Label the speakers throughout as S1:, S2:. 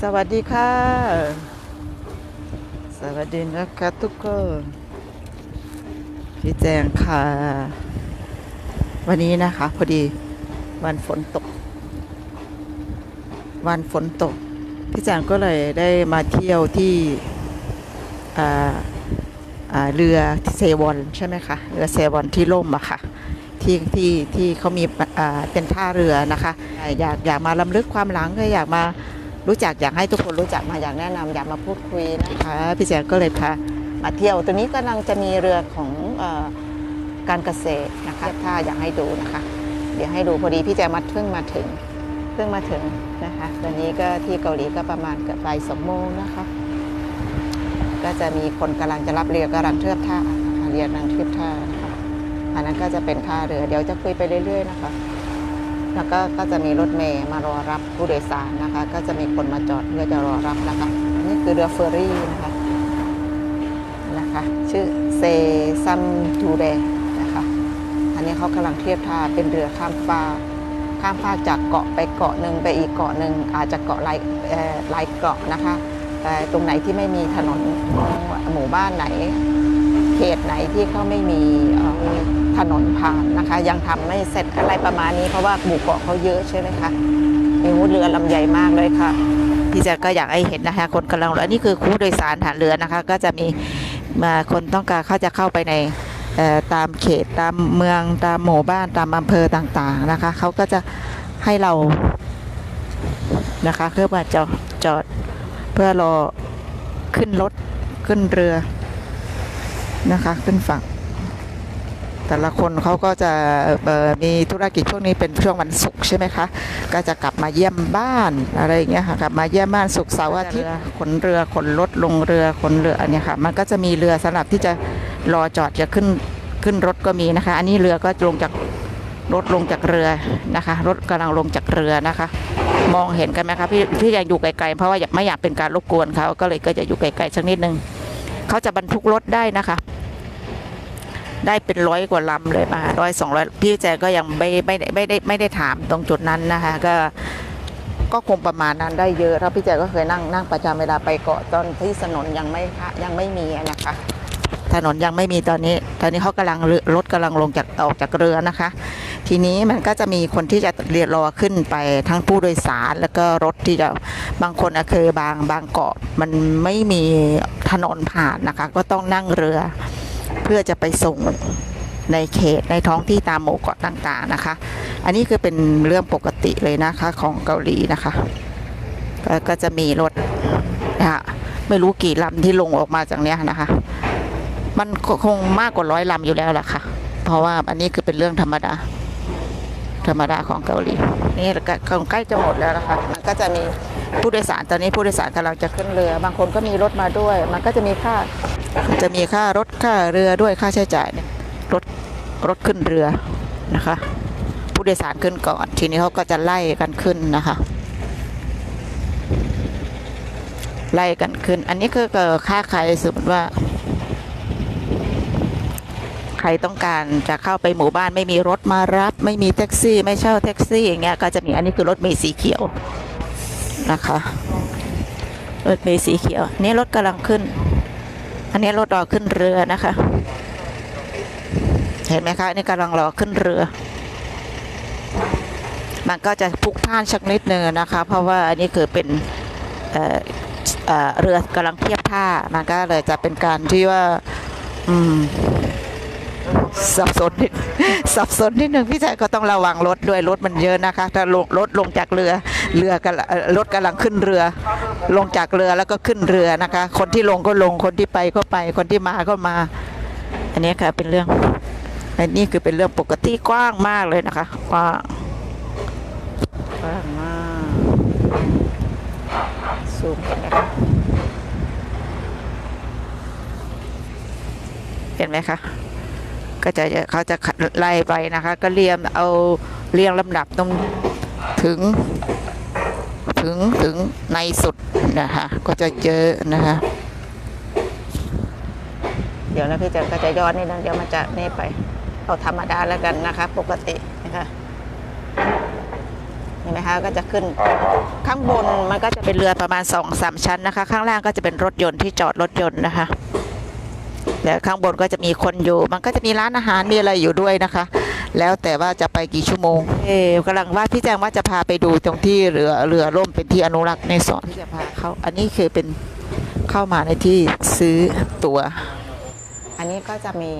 S1: สวัสดีค่ะ สวัสดีนะคะทุกคน พี่แจงค่ะ วันนี้นะคะ พอดีวันฝนตก วันฝนตก พี่แจงก็เลยได้มาเที่ยวที่เรือเซวอนใช่ไหมคะ เรือเซวอนที่ล่มอะค่ะที่ที่ที่เขามีเป็นท่าเรือนะคะ อยากอยากมาลำลึกความหลังก็อยากมา รู้จักอยากให้ทุกคนรู้จักมาอยากแนะนำอยากมาพูดคุยนะคะพี่แจงก็เลยพามาเที่ยวตัวนี้กำลังจะมีเรือของออการเกษตรนะคะถ้าอยากให้ดูนะคะ เดี๋ยวให้ดูพอดีพี่แจงมาเพิ่งมาถึงเพิ่งมาถึงนะคะวันนี้ก็ที่เกาหลีก็ประมาณเกือบบ่ายสองโมงนะคะก็จะมีคนกำลังจะรับเรือกำลังเทียบท่าเรือกำลังเทียบท่านะคะอันนั้นก็จะเป็นท่าเรือเดี๋ยวจะคุยไปเรื่อย ๆ นะคะ แล้วก็ก็จะมีรถเมย์มารอรับผู้โดยสารนะคะ ก็จะมีคนมาจอดเพื่อจะรอรับนะคะ นี่คือเรือเฟอร์รี่นะคะนะคะ ชื่อเซซัมจูเรนะคะ อันนี้เขากำลังเทียบท่าเป็นเรือข้ามฟากข้ามฟากจากเกาะไปเกาะหนึ่งไปอีกเกาะหนึ่งอาจจะเกาะลายเอ่อลายเกาะนะคะแต่ตรงไหนที่ไม่มีถนนหมู่บ้านไหน เขตไหนที่เขาไม่มีเอ่อ ถนนผ่านนะคะ ยังทำไม่เสร็จอะไรประมาณนี้เพราะว่าหมู่เกาะเขาเยอะใช่ไหมคะมีวุ้เรือลำใหญ่มากเลยค่ะพี่แจะก็อยากให้เห็นนะคะ คนกำลังอันนี้คือคู่โดยสารฐานเรือนะคะ ก็จะมีมาคนต้องการเขาจะเข้าไปในตามเขตตามเมืองตามหมู่บ้านตามอำเภอต่างๆนะคะเขาก็จะให้เรานะคะเพื่อมาจอดจอดเพื่อรอขึ้นรถขึ้นเรือนะคะ ขึ้นฝั่ง แต่ละคนเขาก็จะเอ่อมีธุรกิจช่วงนี้เป็นช่วงวันศุกร์ใช่ไหมคะก็จะกลับมาเยี่ยมบ้านอะไรอย่างเงี้ยค่ะกลับมาเยี่ยมบ้านศุกร์เสาร์อาทิตย์ขนเรือขนรถลงเรือขนเรืออันเนี้ยค่ะ มันก็จะมีเรือสำหรับที่จะรอจอดจะขึ้นขึ้นรถก็มีนะคะ อันนี้เรือก็ลงจากรถลงจากเรือนะคะ รถกำลังลงจากเรือนะคะ มองเห็นกันไหมคะพี่พี่ยังอยู่ไกลๆเพราะว่าอยากไม่อยากเป็นการรบกวนเขาก็เลยก็จะอยู่ไกลๆสักนิดนึงเขาจะบรรทุกรถได้นะคะ ได้เป็นร้อยกว่าลำเลยมาร้อยสองร้อยพี่แจก็ยังไม่ไม่ได้ไม่ได้ไม่ได้ถามตรงจุดนั้นนะคะก็ก็คงประมาณนั้นได้เยอะถ้าพี่แจก็เคยนั่งนั่งประจำเวลาไปเกาะตอนที่ถนนยังไม่ยังไม่มีนะคะ ถนนยังไม่มีตอนนี้ ตอนนี้เขากำลังรถกำลังลงจากออกจากเรือนะคะ ทีนี้มันก็จะมีคนที่จะเรียรอขึ้นไปทั้งผู้โดยสารแล้วก็รถที่จะบางคนอเคยบางบางเกาะมันไม่มีถนนผ่านนะคะ ก็ต้องนั่งเรือ เพื่อจะไปส่งในเขตในท้องที่ตามหมู่เกาะต่างๆนะคะ อันนี้คือเป็นเรื่องปกติเลยนะคะของเกาหลีนะคะก็ก็จะมีรถนะคะไม่รู้กี่ลำที่ลงออกมาจากเนี้ยนะคะ มันคงมากกว่าร้อยลำอยู่แล้วแหละค่ะ เพราะว่าอันนี้คือเป็นเรื่องธรรมดา ธรรมดาของเกาหลี นี่ก็คงใกล้จะหมดแล้วนะคะ มันก็จะมีผู้โดยสารตอนนี้ผู้โดยสารกำลังจะขึ้นเรือ บางคนก็มีรถมาด้วย มันก็จะมีค่า จะมีค่ารถค่าเรือด้วยค่าใช้จ่ายเนี่ยรถรถขึ้นเรือนะคะ ผู้โดยสารขึ้นก่อน ทีนี้เขาก็จะไล่กันขึ้นนะคะ ไล่กันขึ้น อันนี้คือค่าใครสมมติว่า ใครต้องการจะเข้าไปหมู่บ้านไม่มีรถมารับ ไม่มีแท็กซี่ ไม่เช่าแท็กซี่อย่างเงี้ยก็จะมีอันนี้คือรถเมล์สีเขียวนะคะรถเมล์สีเขียว นี่รถกำลังขึ้น อันนี้รถรอขึ้นเรือนะคะ เห็นไหมคะอันนี่กำลังรอขึ้นเรือ มันก็จะพุกพ่านสักนิดนึงนะคะ เพราะว่าอันนี้คือเป็นเอ่อเอ่อเรือกำลังเทียบท่ามันก็เลยจะเป็นการที่ว่าอืมสับสนนิดสับสนนิดหนึ่งพี่ชายก็ต้องระวังรถด้วยรถมันเยอะนะคะ ถ้าลงรถลงจากเรือเรือกำลังเอ่อรถกำลังขึ้นเรือ ลงจากเรือแล้วก็ขึ้นเรือนะคะ คนที่ลงก็ลงคนที่ไปก็ไป คนที่มาก็มา อันนี้ค่ะเป็นเรื่องอันนี้คือเป็นเรื่องปกติกว้างมากเลยนะคะกว้างกว้างมากซูมกันนะคะเห็นไหมคะก็จะเขาจะไล่ไปนะคะ ก็เรียงเอาเรียงลำดับตรงถึง ถึงถึงในสุดนะคะก็จะเจอนะคะเดี๋ยวนะพี่เจก็จะย้อนนิดนึงเดี๋ยวมันจะนี่ไปเอาธรรมดาแล้วกันนะคะ ปกตินะคะเห็นไหมคะก็จะขึ้นข้างบนมันก็จะเป็นเรือประมาณสองสามชั้นนะคะ ข้างล่างก็จะเป็นรถยนต์ที่จอดรถยนต์นะคะแล้วข้างบนก็จะมีคนอยู่ มันก็จะมีร้านอาหารมีอะไรอยู่ด้วยนะคะ แล้วแต่ว่าจะไปกี่ชั่วโมงเอ๊ะกำลังว่าพี่แจงว่าจะพาไปดูตรงที่เรือเรือล่มเป็นที่อนุรักษ์ในสอนที่จะพาเขาอันนี้คือเป็นเข้ามาในที่ซื้อตัว๋ว อันนี้ก็จะมี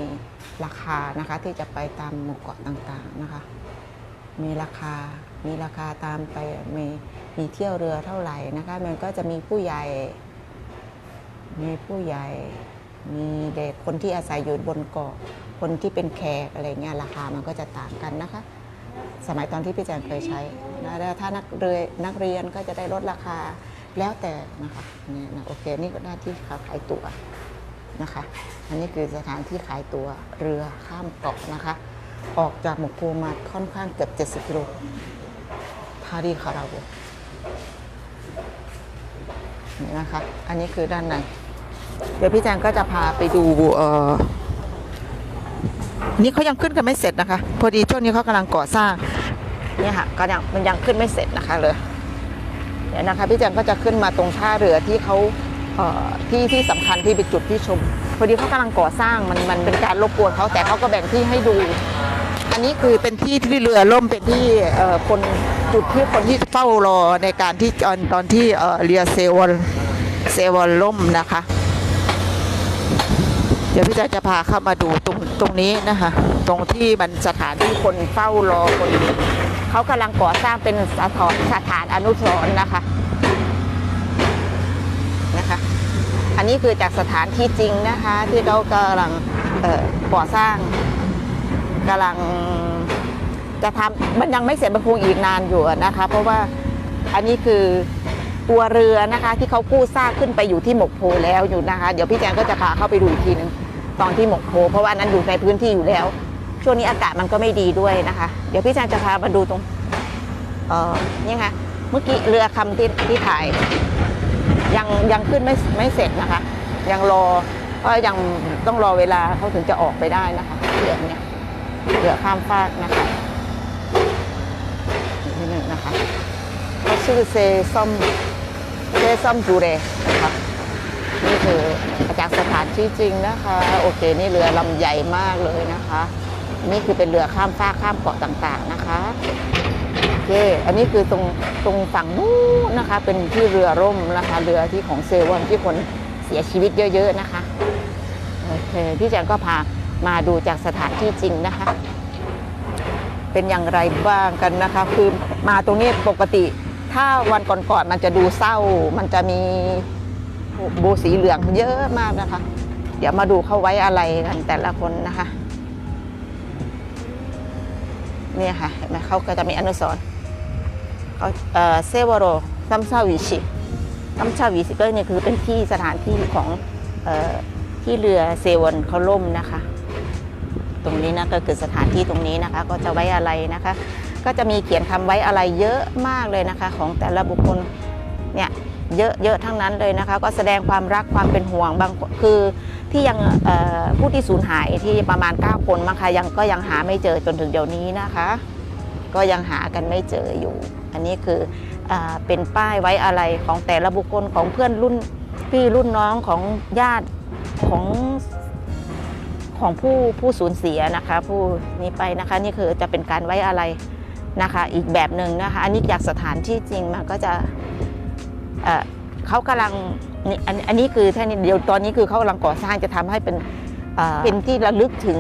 S1: ราคานะคะที่จะไปตามหมู่เกาะต่างๆนะคะ มีราคา มีราคาตามไป มีมีเที่ยวเรือเท่าไหร่นะคะ มันก็จะมีผู้ใหญ่ มีผู้ใหญ่ มีเด็กคนที่อาศัยอยู่บนเกาะ คนที่เป็นแขกอะไรเงี้ยราคามันก็จะต่างกันนะคะ สมัยตอนที่พี่แจงเคยใช้นะแล้วถ้านักเรียนนักเรียนก็จะได้ลดราคาแล้วแต่นะคะเนี่ยนะโอเคนี่ก็หน้าที่ขาขายตั๋วนะคะ อันนี้คือสถานที่ขายตั๋วเรือข้ามเกาะนะคะ ออกจากหมกคูมาค่อนข้างเกือบ70กิโลทารีคาราโวนี่นะคะ อันนี้คือด้านใน เดี๋ยวพี่แจงก็จะพาไปดูเอ่อ นี่เขายังขึ้นกันไม่เสร็จนะคะ พอดีช่วงนี้เขากำลังก่อสร้างเนี่ยค่ะก็ยังมันยังขึ้นไม่เสร็จนะคะเลยเดี๋ยวนะคะพี่แจงก็จะขึ้นมาตรงท่าเรือที่เขาเที่ที่สำคัญที่เป็นจุดที่ชม พอดีเขากำลังก่อสร้างมันมันเป็นการรบกวนเขาแต่เขาก็แบ่งที่ให้ดู อันนี้คือเป็นที่ที่เรือล่มเป็นที่เคนจุดที่คนที่เฝ้ารอในการที่ตอนตอนที่เอ่อเรือเซวอลเซวอลล่มนะคะ เดี๋ยวพี่แจะจะพาเข้ามาดูตรงตรงนี้นะคะ ตรงที่มันสถานที่คนเฝ้ารอคนเขากำลังก่อสร้างเป็นสถานสถานอนุสรณ์นะคะนะคะ อันนี้คือจากสถานที่จริงนะคะ ที่เรากำลังก่อสร้างกำลังจะทำมันยังไม่เสร็จมันคงอีกนานอยู่นะคะ เพราะว่าอันนี้คือ ตัวเรือนะคะ ที่เขากู้ซากขึ้นไปอยู่ที่หมกโพแล้วอยู่นะคะ เดี๋ยวพี่แจงก็จะพาเข้าไปดูอีกทีนึงตอนที่หมกโพเพราะว่าอันนั้นอยู่ในพื้นที่อยู่แล้ว ช่วงนี้อากาศมันก็ไม่ดีด้วยนะคะ เดี๋ยวพี่แจงจะพามาดูตรงเออนี่ค่ะเมื่อกี้เรือคำที่ที่ถ่าย ยังยังขึ้นไม่ไม่เสร็จนะคะ ยังรอเพราะยังต้องรอเวลาเขาถึงจะออกไปได้นะคะเรือเนี่ยเรือข้ามฟากนะคะนี่นึงนะคะเขาชื่อเซซ่อม เซซอมจูเรนะคะนี่คือจากสถานที่จริงนะคะ โอเค นี่เรือลำใหญ่มากเลยนะคะ นี่คือเป็นเรือข้ามฟากข้ามเกาะต่างๆนะคะโอเค อันนี้คือตรงตรงฝั่งนู้นนะคะ เป็นที่เรือร่มนะคะ เรือที่ของเซวอนที่คนเสียชีวิตเยอะ ๆนะคะโอเคพี่แจงก็พามาดูจากสถานที่จริงนะคะ เป็นอย่างไรบ้างกันนะคะ คือมาตรงนี้ปกติ ถ้าวันก่อนๆมันจะดูเศร้า มันจะมีโบสีเหลืองเยอะมากนะคะ เดี๋ยวมาดูเขาไว้อะไรกันแต่ละคนนะคะเนี่ยค่ะเห็นไหมเขาก็จะมีอนุสรณ์เขาเซวโรซัมซาวิชิซัมซาวิชิก็เนี่ยคือเป็นที่สถานที่ของออที่เรือเซวอนเขาล่มนะคะ ตรงนี้นะก็คือสถานที่ตรงนี้นะคะ ก็จะไว้อะไรนะคะ ก็จะมีเขียนคำไว้อะไรเยอะมากเลยนะคะ ของแต่ละบุคคลเนี่ยเยอะเยอะทั้งนั้นเลยนะคะ ก็แสดงความรักความเป็นห่วงบางคือที่ยังผู้ที่สูญหายที่ประมาณ 9 คนมั้งคะยังก็ยังหาไม่เจอจนถึงเดี๋ยวนี้นะคะ ก็ยังหากันไม่เจออยู่ อันนี้คืออเป็นป้ายไว้อะไรของแต่ละบุคคลของเพื่อนรุ่นพี่รุ่นน้องของญาติของของผู้ผู้สูญเสียนะคะ ผู้นี้ไปนะคะ นี่คือจะเป็นการไว้อะไร นะคะ อีกแบบหนึ่งนะคะ อันนี้จากสถานที่จริงมันก็จะเอ่อเขากำลังนี่อันอันนี้คือแค่นี้เดียวตอนนี้คือเขากำลังก่อสร้างจะทำให้เป็นเอ่อเป็นที่ระลึกถึง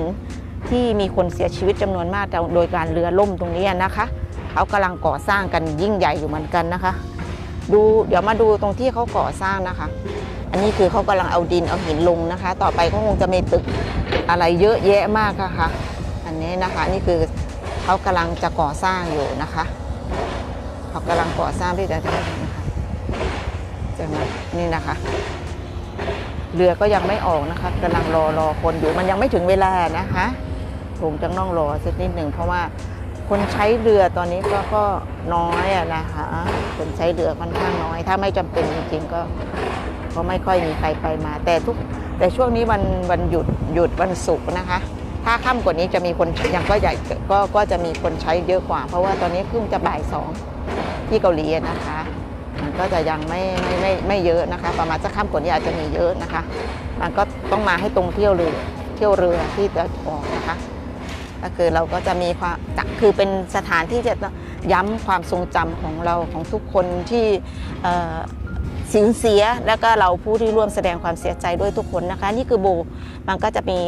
S1: ที่มีคนเสียชีวิตจำนวนมากแต่โดยการเรือล่มตรงนี้นะคะเขากำลังก่อสร้างกันยิ่งใหญ่อยู่เหมือนกันนะคะ ดูเดี๋ยวมาดูตรงที่เขาก่อสร้างนะคะ อันนี้คือเขากำลังเอาดินเอาหินลงนะคะ ต่อไปก็คงจะมีตึกอะไรเยอะแยะมากค่ะอันนี้นะคะนี่คือ เขากำลังจะก่อสร้างอยู่นะคะเขากำลังก่อสร้างที่จะทำนะคะจะมานี่นะคะ เรือก็ยังไม่ออกนะคะกำลังรอรอคนอยู่มันยังไม่ถึงเวลานะคะคงจะต้องรอสักนิดหนึ่งเพราะว่าคนใช้เรือตอนนี้ก็ก็น้อยอะนะคะคนใช้เรือค่อนข้างน้อย ถ้าไม่จำเป็นจริงๆก็ก็ไม่ค่อยมีใครไปมา แต่ทุกแต่ช่วงนี้วันวันหยุดหยุดวันศุกร์นะคะ ถ้าค่ำกว่านี้จะมีคนยังก็ใหญ่ก็ก็จะมีคนใช้เยอะกว่า เพราะว่าตอนนี้เพิ่งจะบ่ายสองที่เกาหลีนะคะ มันก็จะยังไม่ไม่ไม่ไม่เยอะนะคะ ประมาณสักข้ามกว่านี้อาจจะมีเยอะนะคะ มันก็ต้องมาให้ตรงเที่ยวเรือเที่ยวเรือที่จะออกนะคะก็คือเราก็จะมีความคือเป็นสถานที่จะย้ำความทรงจำของเราของทุกคนที่ สูญเสีย แล้วก็เราผู้ที่ร่วมแสดงความเสียใจด้วยทุกคนนะคะ นี่คือโบมันก็จะมี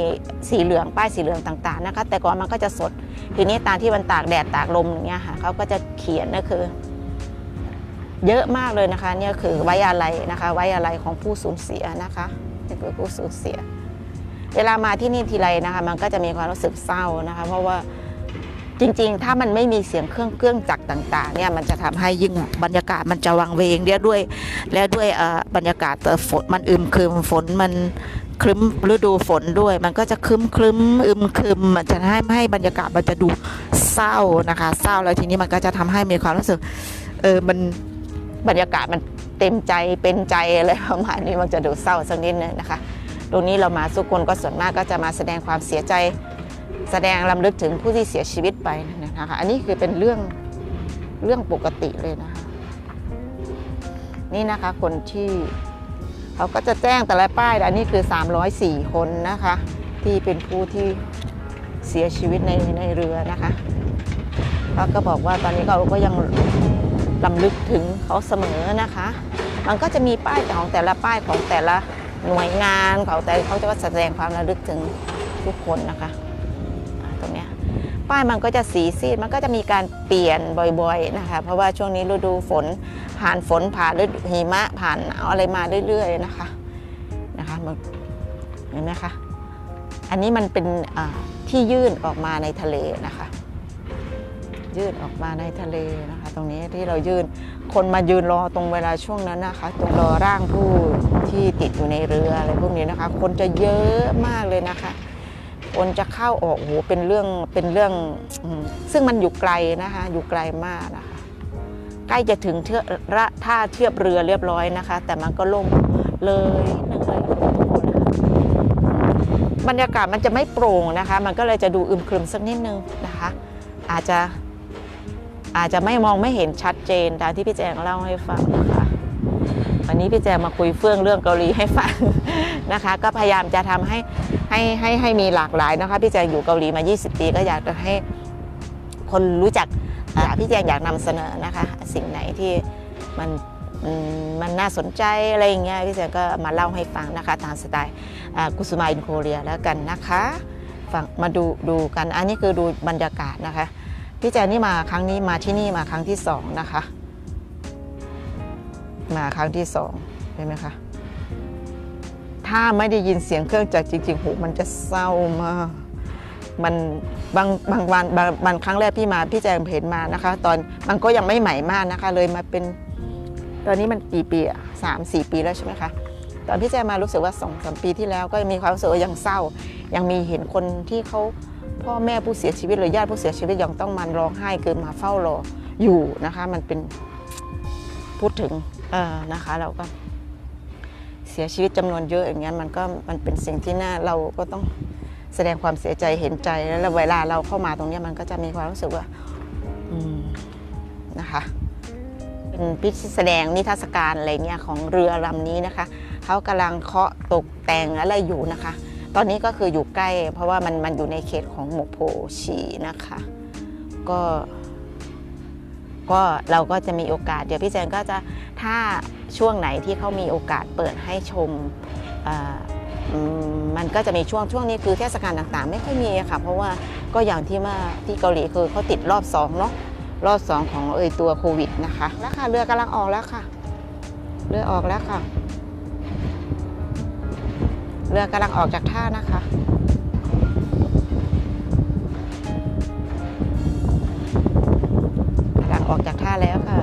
S1: สีเหลืองป้ายสีเหลืองต่างๆนะคะ แต่ก่อนมันก็จะสดทีนี้ตามที่มันตากแดดตากลมอย่างเงี้ยค่ะเขาก็จะเขียนก็คือ เยอะมากเลยนะคะเนี่ยคือไว้อะไรนะคะ ไว้อะไรของผู้สูญเสียนะคะนี่คือผู้สูญเสีย เวลามาที่นี่ทีไรนะคะ มันก็จะมีความรู้สึกเศร้านะคะ เพราะว่า จริงๆ ถ้ามันไม่มีเสียงเครื่องเครื่องจักรต่างๆเนี่ยมันจะทำให้ยิ่งบรรยากาศมันจะวังเวงเรียด้วย แล้วด้วยเอ่อบรรยากาศเอ่อฝนมันอึมครึมฝนมันครึ้มฤดูฝนด้วย มันก็จะครึ้มครึ้มอึมครึมมันจะให้ให้บรรยากาศมันจะดูเศร้านะคะเศร้าแล้วทีนี้มันก็จะทำให้มีความรู้สึกเออมันบรรยากาศมันเต็มใจเป็นใจอะไรประมาณนี้มันจะดูเศร้าสักนิดนึงนะคะ ตรงนี้เรามาสุกคนก็ส่วนมากก็จะมาแสดงความเสียใจ แสดงลำลึกถึงผู้ที่เสียชีวิตไปนะคะอันนี้คือเป็นเรื่องเรื่องปกติเลยนะคะนี่นะคะคนที่เขาก็จะแจ้งแต่ละป้ายอันนี้คือ 304 คนนะคะ ที่เป็นผู้ที่เสียชีวิตในในเรือนะคะเขาก็บอกว่าตอนนี้เราก็ยังลำลึกถึงเขาเสมอนะคะ มันก็จะมีป้ายของแต่ละป้ายของแต่ละหน่วยงานเขาแต่เขาจะแสดงความระลึกถึงทุกคนนะคะ ป้ายมันก็จะสีซีดมันก็จะมีการเปลี่ยนบ่อยๆนะคะเพราะว่าช่วงนี้ฤดูฝนผ่านฝนผ่านฤดูหิมะผ่านหนาวอะไรมาเรื่อยๆนะคะนะคะเห็นไหมคะอันนี้มันเป็นที่ยื่นออกมาในทะเลนะคะยื่นออกมาในทะเลนะคะ ตรงนี้ที่เรายื่นคนมายืนรอตรงเวลาช่วงนั้นนะคะ ตรงรอร่างผู้ที่ติดอยู่ในเรืออะไรพวกนี้นะคะ คนจะเยอะมากเลยนะคะ คนจะเข้าออกโหเป็นเรื่องเป็นเรื่องอซึ่งมันอยู่ไกลนะคะอยู่ไกลมากนะคะ ใกล้จะถึงเทือระท่าเทียบเรือเรียบร้อยนะคะ แต่มันก็ล่มเลยนิดนึงเลยบรรยากาศมันจะไม่โปร่งนะคะ มันก็เลยจะดูอึมครึมสักนิดนึงนะคะ อาจจะอาจจะไม่มองไม่เห็นชัดเจนตามที่พี่แจงเล่าให้ฟังนะคะ วันนี้พี่แจงมาคุยเฟื่องเรื่องเกาหลีให้ฟังนะคะ ก็พยายามจะทำให้ ให้ให้ให้มีหลากหลายนะคะพี่แจงอยู่เกาหลีมา 20 ปีก็อยากจะให้คนรู้จักอ่าพี่แจงอยากนำเสนอนะคะ สิ่งไหนที่มันอืมมันน่าสนใจอะไรอย่างเงี้ยพี่แจงก็มาเล่าให้ฟังนะคะตามสไตล์กุสุมาอินโคเรียแล้วกันนะคะฟังมาดูดูกันอันนี้คือดูบรรยากาศนะคะ พี่แจนนี่มาครั้งนี้มาที่นี่มาครั้งที่สองนะคะ มาครั้งที่สองเห็นไหมคะ ถ้าไม่ได้ยินเสียงเครื่องจักรจริงๆโหมันจะเศร้ามากมันบางบางวันบางบางครั้งแรกพี่มาพี่แจงเห็นมานะคะ ตอนมันก็ยังไม่ใหม่มากนะคะ เลยมาเป็น ตอนนี้มันกี่ปีอะสามสี่ปีแล้วใช่ไหมคะตอนพี่แจงมารู้สึกว่าสองสามปีที่แล้วก็ยังมีความรู้สึกว่ายังเศร้า ยังมีเห็นคนที่เขาพ่อแม่ผู้เสียชีวิตหรือญาติผู้เสียชีวิตยังต้องมันร้องไห้คือมาเฝ้ารออยู่นะคะ มันเป็นพูดถึงเออนะคะ เราก็ เสียชีวิตจำนวนเยอะอย่างเงี้ยมันก็มันเป็นสิ่งที่น่าเราก็ต้องแสดงความเสียใจเห็นใจแล้วเวลาเราเข้ามาตรงนี้มันก็จะมีความรู้สึกว่าอืมนะคะเป็นพิธีแสดงนิทรรศการอะไรเงี้ยของเรือลำนี้นะคะเขากำลังเคาะตกแต่งอะไรอยู่นะคะ ตอนนี้ก็คืออยู่ใกล้ เพราะว่ามันมันอยู่ในเขตของหมกโพชีนะคะ ก็ ก็เราก็จะมีโอกาส เดี๋ยวพี่แจงก็จะ ถ้าช่วงไหนที่เขามีโอกาสเปิดให้ชมมมันก็จะมีช่วงช่วงนี้คือเทศกาลต่างๆ ไม่ค่อยมีค่ะ เพราะว่าก็อย่างที่ว่าที่เกาหลีคือเขาติดรอบสองเนาะรอบสองของเอยตัวโควิดนะคะแล้วค่ะเรือกำลังออกแล้วค่ะ เรือออกแล้วค่ะ เรือกำลังออกจากท่านะคะกำลังออกจากท่าแล้วค่ะ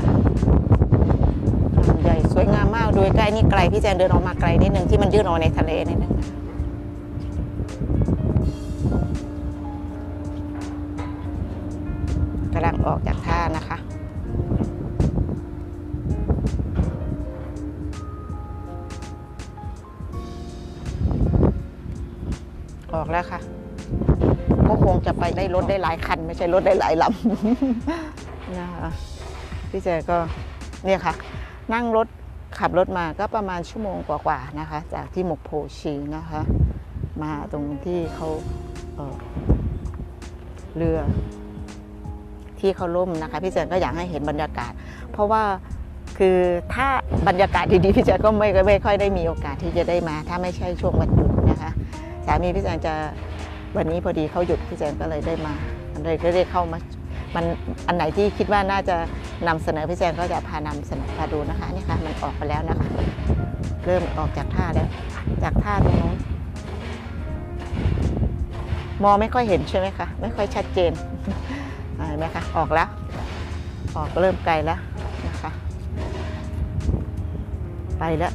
S1: ลำใหญ่สวยงามมาก ดูใกล้นี่ไกลพี่แจนเดินออกมาไกลนิดนึงที่มันยื่นออกในทะเลนิดนึงกำลังออกจากท่านะคะออกแล้วค่ะ ก็คงจะไปได้รถได้หลายคัน ไม่ใช่รถได้หลายลำนะคะพี่แจก็เนี่ยค่ะ นั่งรถ ขับรถมาก็ประมาณชั่วโมงกว่าๆนะคะ จากที่หมกโพชีนะคะ มาตรงที่เขาเเรือที่เขาล่มนะคะพี่แจก็อยากให้เห็นบรรยากาศ เพราะว่าคือถ้าบรรยากาศดีๆพี่แจก็ไม่ไม่ค่อยได้มีโอกาสที่จะได้มา ถ้าไม่ใช่ช่วงวันหยุดนะคะสามีพี่แจงจะวันนี้พอดีเขาหยุดพี่แจงก็เลยได้มาเลยก็ได้เข้ามา มันอันไหนที่คิดว่าน่าจะนำเสนอพี่แจงก็จะพานำเสนอพาดูนะคะนี่ค่ะมันออกไปแล้วนะคะเริ่มออกจากท่าแล้ว จากท่าตรงนู้นมองไม่ค่อยเห็นใช่ไหมคะไม่ค่อยชัดเจนเห็นไหมคะออกแล้ว ออกเริ่มไกลแล้วนะคะ ไปแล้ว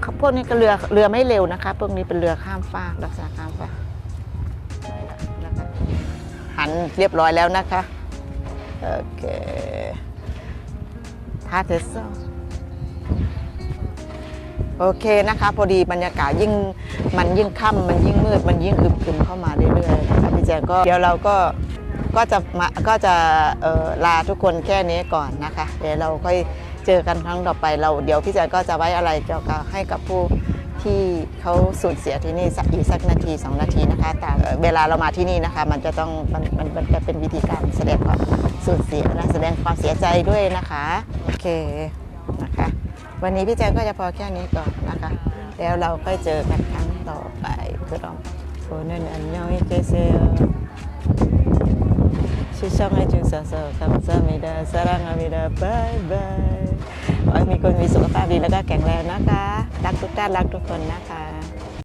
S1: เขาพวกนี้ก็เรือเรือไม่เร็วนะคะพวกนี้เป็นเรือข้ามฟากลักษณะข้ามฟากหันเรียบร้อยแล้วนะคะ โอเคท่าเทสโซโอเคนะคะ พอดีบรรยากาศยิ่งมันยิ่งค่ำมันยิ่งมืด มันยิ่งอึมครึมเข้ามาเรื่อยๆนะคะพี่แจงก็เดี๋ยวเราก็ก็จะมาก็จะลาทุกคนแค่นี้ก่อนนะคะ เดี๋ยวเราค่อยเจอกันครั้งต่อไปเรา เดี๋ยวพี่แจงก็จะไว้อะไรเกี่ยวกับให้กับผู้ ที่เขาสูญเสียที่นี่สักอีกสักนาทีสองนาทีนะคะแต่เวลาเรามาที่นี่นะคะ มันจะต้องมันมันมันจะเป็นวิธีการแสดงความสูญเสียนะแสดงความเสียใจด้วยนะคะโอเคนะคะ วันนี้พี่แจงก็จะพอแค่นี้ก่อนนะคะ แล้วเราก็เจอกันครั้งต่อไปคือเราโฟนันอันยองเกเซลชิช่องให้จุนสะสคำสามิดาสรังอามิดาบายบาย ขอให้มีคนมีสุขภาพดีแล้วก็แข็งแรงนะคะ รักทุกท่านรักทุกคนนะคะ